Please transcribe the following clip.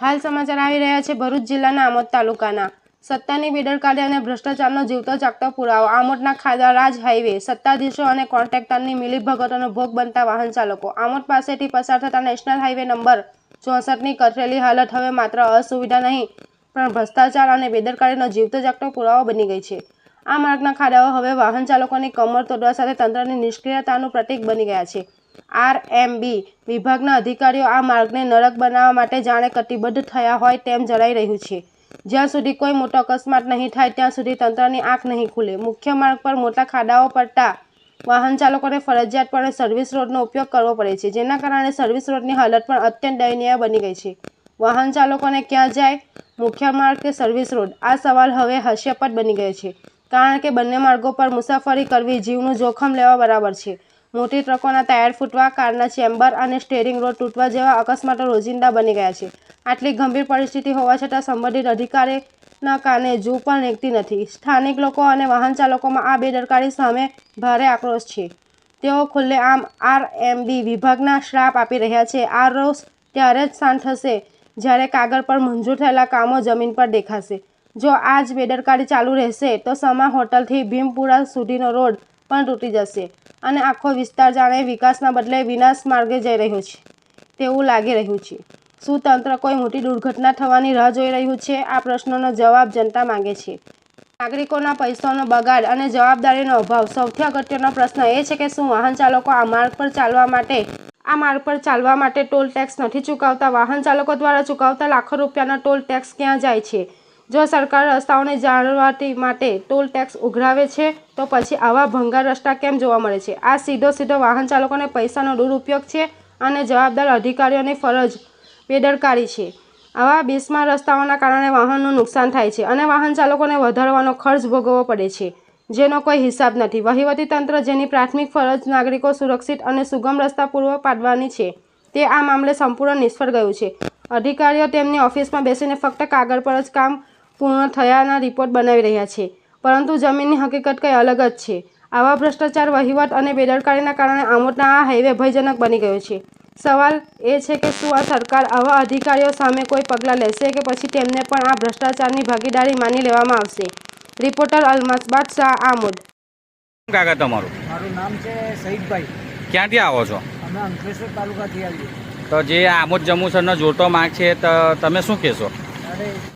હાલ સમાચાર આવી રહ્યા છે ભરૂચ જિલ્લાના આમોદ તાલુકાના. સત્તાની બેદરકારી અને ભ્રષ્ટાચારનો જીવતો જાગતો પુરાવો. આમોદના ખાદા રાજ હાઈવે, સત્તાધીશો અને કોન્ટ્રાક્ટરની મિલીભગતોનો ભોગ બનતા વાહન ચાલકો. આમોદ પાસેથી પસાર થતા નેશનલ હાઈવે નંબર ચોસઠની કથરેલી હાલત હવે માત્ર અસુવિધા નહીં, પણ ભ્રષ્ટાચાર અને બેદરકારીનો જીવતો જાગતો પુરાવો બની ગઈ છે. આ માર્ગના ખાડાઓ હવે વાહન ચાલકોની કમર તોડવા સાથે તંત્રની નિષ્ક્રિયતાનું પ્રતીક બની ગયા છે. આરએમબી વિભાગના અધિકારીઓ આ માર્ગને નરક બનાવવા માટે જાણે કટિબદ્ધ થયા હોય તેમ જણાઈ રહ્યું છે. જ્યાં સુધી કોઈ મોટો અકસ્માત નહીં થાય, ત્યાં સુધી તંત્રની આંખ નહીં ખુલે. મુખ્ય માર્ગ પર મોટા ખાડાઓ પડતા વાહન ચાલકોને ફરજિયાતપણે સર્વિસ રોડનો ઉપયોગ કરવો પડે છે, જેના કારણે સર્વિસ રોડની હાલત પણ અત્યંત દયનીય બની ગઈ છે. વાહન ચાલકોને ક્યાં જાય? મુખ્ય માર્ગ કે સર્વિસ રોડ? આ સવાલ હવે હાસ્યાસ્પદ બની ગયો છે, કારણ કે બંને માર્ગો પર મુસાફરી કરવી જીવનું જોખમ લેવા બરાબર છે. મોટી ટ્રકોના ટાયર ફૂટવા, કારના ચેમ્બર અને સ્ટેરિંગ રોડ તૂટવા જેવા અકસ્માતો રોજિંદા બની ગયા છે. આટલી ગંભીર પરિસ્થિતિ હોવા છતાં સંબંધિત અધિકારીના કાને જૂ પણ રેંકતી નથી. સ્થાનિક લોકો અને વાહન ચાલકોમાં આ બેદરકારી સામે ભારે આક્રોશ છે. તેઓ ખુલ્લેઆમ આરએમબી વિભાગના શ્રાપ આપી રહ્યા છે. આ રોષ ત્યારે જ શાંત થશે જ્યારે કાગળ પર મંજૂર થયેલા કામો જમીન પર દેખાશે. જો આ જ બેદરકારી ચાલુ રહેશે તો સમા હોટલથી ભીમપુરા સુધીનો રોડ પણ તૂટી જશે. અને આખો વિસ્તાર જાણે વિકાસના બદલે વિનાશ માર્ગે જઈ રહ્યો છે. તેવું લાગી રહ્યું છે. શું તંત્ર કોઈ મોટી દુર્ઘટના થવાની રાહ જોઈ રહ્યું છે? આ પ્રશ્નનો જવાબ જનતા માંગે છે. નાગરિકોના પૈસાનો બગાડ અને જવાબદારીનો અભાવ સૌથી અગત્યનો પ્રશ્ન એ છે કે શું વાહન ચાલકો આ માર્ગ પર ચાલવા માટે, આ માર્ગ પર ચાલવા માટે ટોલ ટેક્સ નથી ચૂકવતા? વાહન ચાલકો દ્વારા ચૂકવતા લાખો રૂપિયાનો ટોલ ટેક્સ ક્યાં જાય છે? જો સરકાર રસ્તાઓને જાળવવાથી માટે ટોલ ટેક્સ ઉઘરાવે છે, તો પછી આવા ભંગાર રસ્તા કેમ જોવા મળે છે? આ સીધો સીધો વાહન ચાલકોને પૈસાનો દુરુપયોગ છે અને જવાબદાર અધિકારીઓની ફરજ બેદરકારી છે. આવા બીસમાં રસ્તાઓના કારણે વાહનનું નુકસાન થાય છે અને વાહન ચાલકોને વધારવાનો ખર્ચ ભોગવવો પડે છે, જેનો કોઈ હિસાબ નથી. વહીવટીતંત્ર જેની પ્રાથમિક ફરજ નાગરિકો સુરક્ષિત અને સુગમ રસ્તા પૂરો પાડવાની છે, તે આ મામલે સંપૂર્ણ નિષ્ફળ ગયું છે. અધિકારીઓ તેમની ઓફિસમાં બેસીને ફક્ત કાગળ પર જ કામ પૂર્ણ થયાના રિપોર્ટ બનાવી રહ્યા છે. પરંતુ જમીનની હકીકત કંઈ અલગ જ છે. આવા ભ્રષ્ટાચાર વહીવટ અને બેદરકારીના કારણે આમોદના આ હાઈવે ભયજનક બની ગયો છે. સવાલ એ છે કે શું આ સરકાર આવા અધિકારીઓ સામે કોઈ પગલાં લેશે કે પછી તેમને પણ આ ભ્રષ્ટાચારની ભાગીદારી માની લેવામાં આવશે? રિપોર્ટર અલમાસ બાદશાહ આમોદ. કાકા તમારું? મારું નામ છે સહીદભાઈ ક્યાંથી આવો છો? અમે અંકલેશ્વર તાલુકાથી આવીએ. તો જે આમોદ જંબુસરનો જોટો માર્ગ છે તો તમે શું કહેશો? અરે